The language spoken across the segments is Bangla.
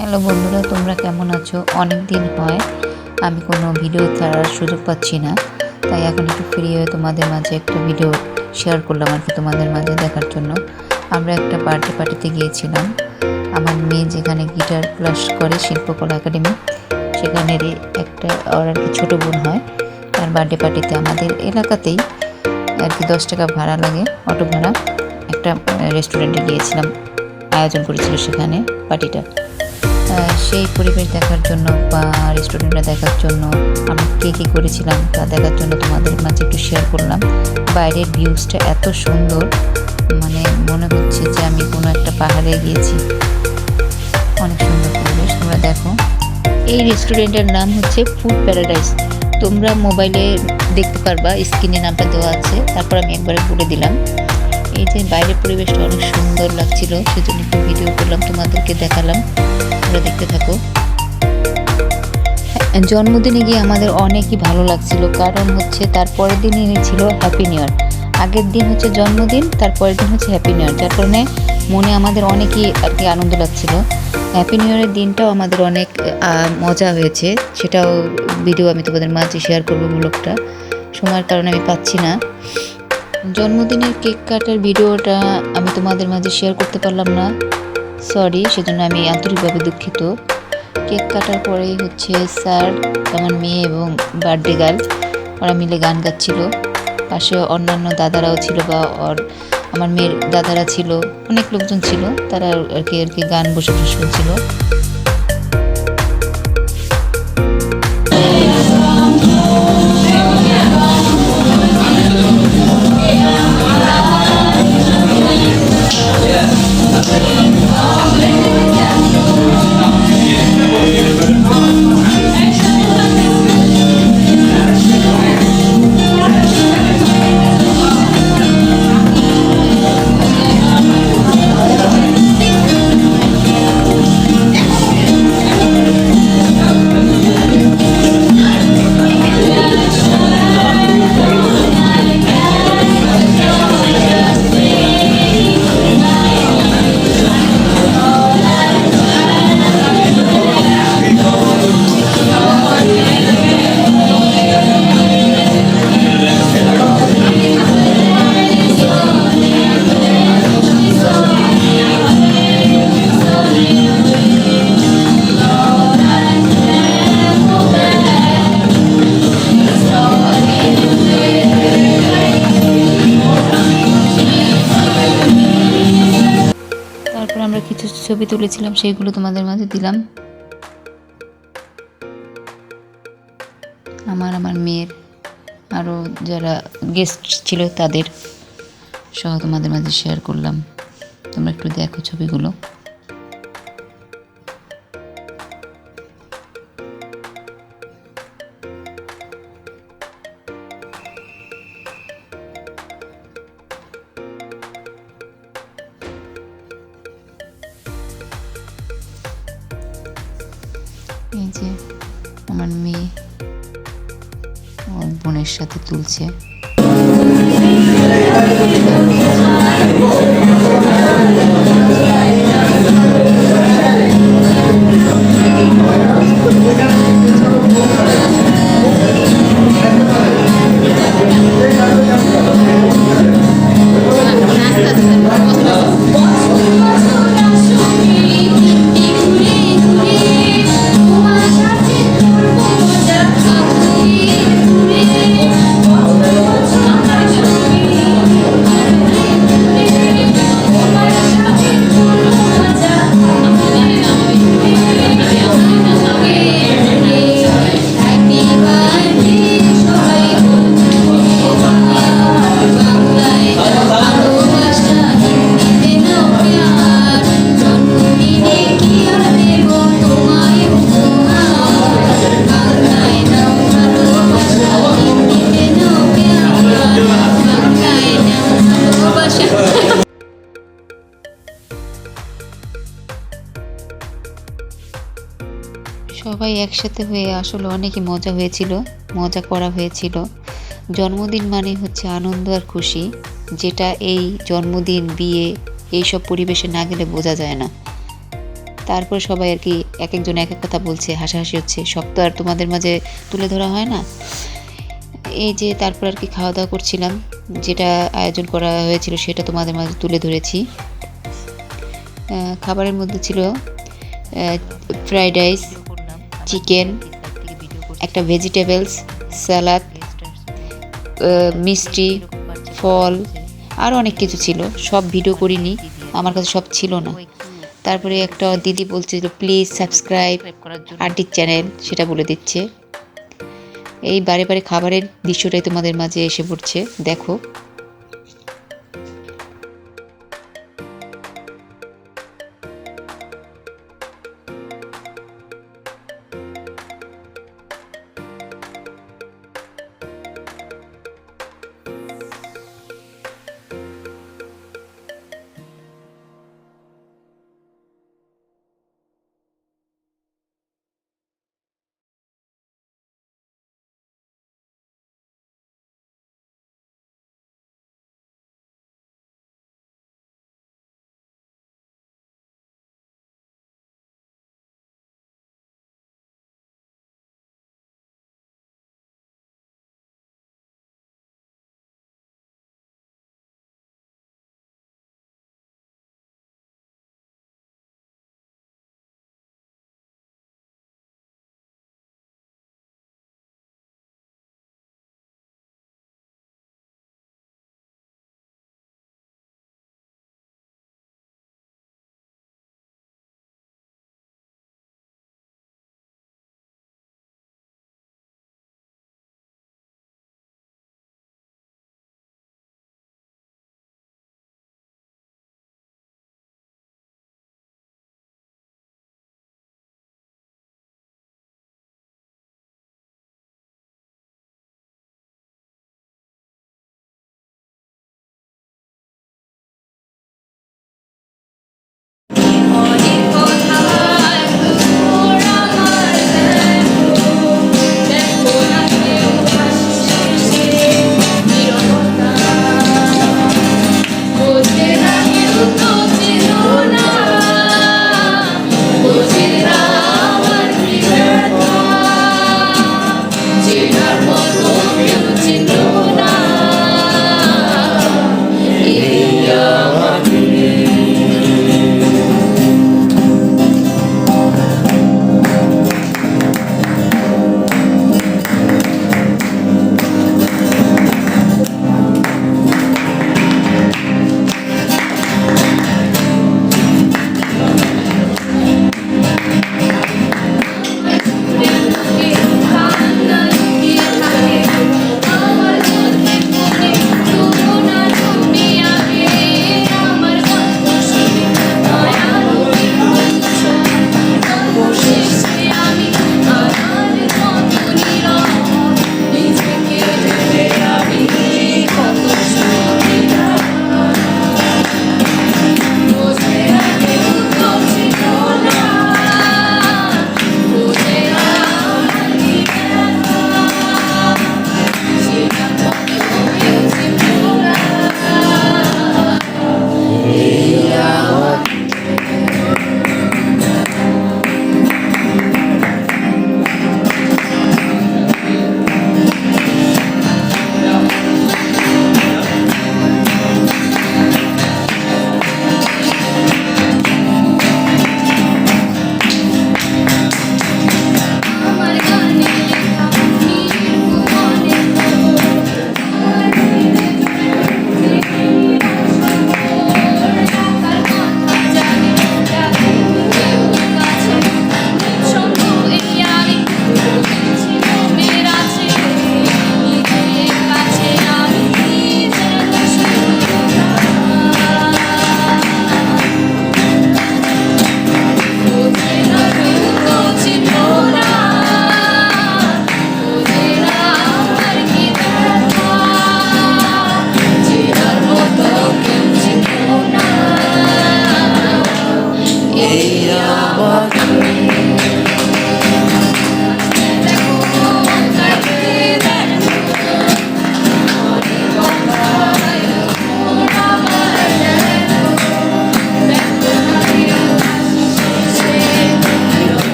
হ্যালো বন্ধুরা, তোমরা কেমন আছো? অনেক দিন হয় আমি কোনো ভিডিও ছাড়ার সুযোগ পাচ্ছি না। তাই এখন একটু ফ্রি হয়ে তোমাদের মাঝে একটা ভিডিও শেয়ার করলাম আর কি তোমাদের মাঝে দেখার জন্য। আমরা একটা বার্থডে পার্টিতে গিয়েছিলাম। আমার মেয়ে যেখানে গিটার ক্লাস করে, শিল্পকলা একাডেমি সেখানেরই একটা ওর আর কি ছোটো বোন হয়। তার বার্থডে পার্টিতে আমাদের এলাকাতেই আর কি দশ টাকা ভাড়া লাগে, অটো ভাড়া। একটা রেস্টুরেন্টে গিয়েছিলাম। আয়োজন করেছিল সেখানে পার্টিটা সেই পরিবেশ দেখার জন্য বা রেস্টুরেন্টটা দেখার জন্য আমি কে কী করেছিলাম তা দেখার জন্য তোমাদের মাঝে একটু শেয়ার করলাম। বাইরের ভিউজটা এত সুন্দর মানে মনে হচ্ছে যে আমি কোনো একটা পাহাড়ে গিয়েছি। অনেক সুন্দর পরিবেশ, তোমরা দেখো। এই রেস্টুরেন্টের নাম হচ্ছে ফুড প্যারাডাইস তোমরা মোবাইলে দেখতে পারবা স্ক্রিনে নামটা দেওয়া আছে। তারপর আমি একবারে বলে দিলাম। এই যে বাইরের পরিবেশটা অনেক সুন্দর লাগছিল সেজন্য একটু ভিডিও করলাম তোমাদেরকে দেখালাম। তোমরা দেখতে থাকো। হ্যাঁ, জন্মদিনে গিয়ে আমাদের অনেকই ভালো লাগছিল কারণ হচ্ছে তার পরের দিনই ছিল হ্যাপি নিউ ইয়ার আগের দিন হচ্ছে জন্মদিন তার পরের দিন হচ্ছে হ্যাপি নিউ ইয়ার যার কারণে মনে আমাদের অনেকই আর কি আনন্দ লাগছিল। হ্যাপি নিউ ইয়ারের দিনটাও আমাদের অনেক মজা হয়েছে সেটাও ভিডিও আমি তোমাদের মাঝে শেয়ার করব ব্লগটা। সময়ের কারণে আমি পাচ্ছি না। জন্মদিনের কেক কাটার ভিডিওটা আমি তোমাদের মাঝে শেয়ার করতে পারলাম না। সরি সেজন্য আমি আন্তরিকভাবে দুঃখিত। কেক কাটার পরেই হচ্ছে স্যার, আমার মেয়ে এবং বার্থডে গার্ল ওরা মিলে গান গাচ্ছিল। পাশে অন্যান্য দাদারাও ছিল বা ওর, আমার মেয়ের দাদারা ছিল, অনেক লোকজন ছিল, তারা আর কি আর কি গান বসে বসে শুনছিল ছবি তুলেছিলাম সেইগুলো তোমাদের মাঝে দিলাম। আমার আমার মেয়ের আরও যারা গেস্ট ছিল তাদের সহ তোমাদের মাঝে শেয়ার করলাম। তোমরা একটু দেখো ছবিগুলো। বোনের সাথে তুলছে সবাই একসাথে হয়ে আসলে অনেকই মজা হয়েছিল, মজা করা হয়েছিল। জন্মদিন মানে হচ্ছে আনন্দ আর খুশি, যেটা এই জন্মদিন, বিয়ে, এইসব পরিবেশে না গেলে বোঝা যায় না। তারপর সবাই আর কি এক একজন এক এক কথা বলছে, হাসাহাসি হচ্ছে। সব তো আর তোমাদের মাঝে তুলে ধরা হয় না। এই যে তারপর আর কি খাওয়া দাওয়া করছিলাম যেটা আয়োজন করা হয়েছিল সেটা তোমাদের মাঝে তুলে ধরেছি। খাবারের মধ্যে ছিল ফ্রাইড রাইস চিকেন একটা ভেজিটেবলস স্যালাড মিষ্টি ফল আর অনেক কিছু ছিল। সব ভিডিও করিনি আমার কাছে সব ছিল না। তারপরে একটা দিদি বলছিল প্লিজ সাবস্ক্রাইব আন্টির চ্যানেল সেটা বলে দিচ্ছে। এই বারে বারে খাবারের দৃশ্যটাই তোমাদের মাঝে এসে পড়ছে। দেখো। Yeah, yeah, yeah.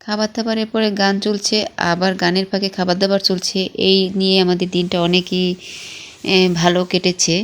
খাবার দাবারের পরে গান চলছে, আবার গানের ফাঁকে খাবার দাবার চলছে। এই নিয়ে আমাদের দিনটা অনেকই ভালো কেটেছে।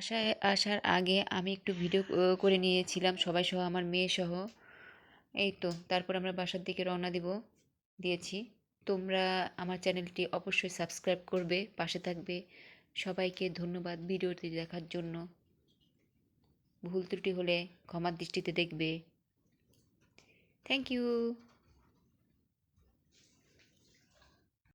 বাসায় আসার আগে আমি একটু ভিডিও করে নিয়েছিলাম, সবাই সহ, আমার মেয়ে সহ। এই তো, তারপর আমরা বাসার দিকে রওনা দিব, দিয়েছি। তোমরা আমার চ্যানেলটি অবশ্যই সাবস্ক্রাইব করবে, পাশে থাকবে। সবাইকে ধন্যবাদ ভিডিওটি দেখার জন্য। ভুল ত্রুটি হলে ক্ষমার দৃষ্টিতে দেখবে। Thank you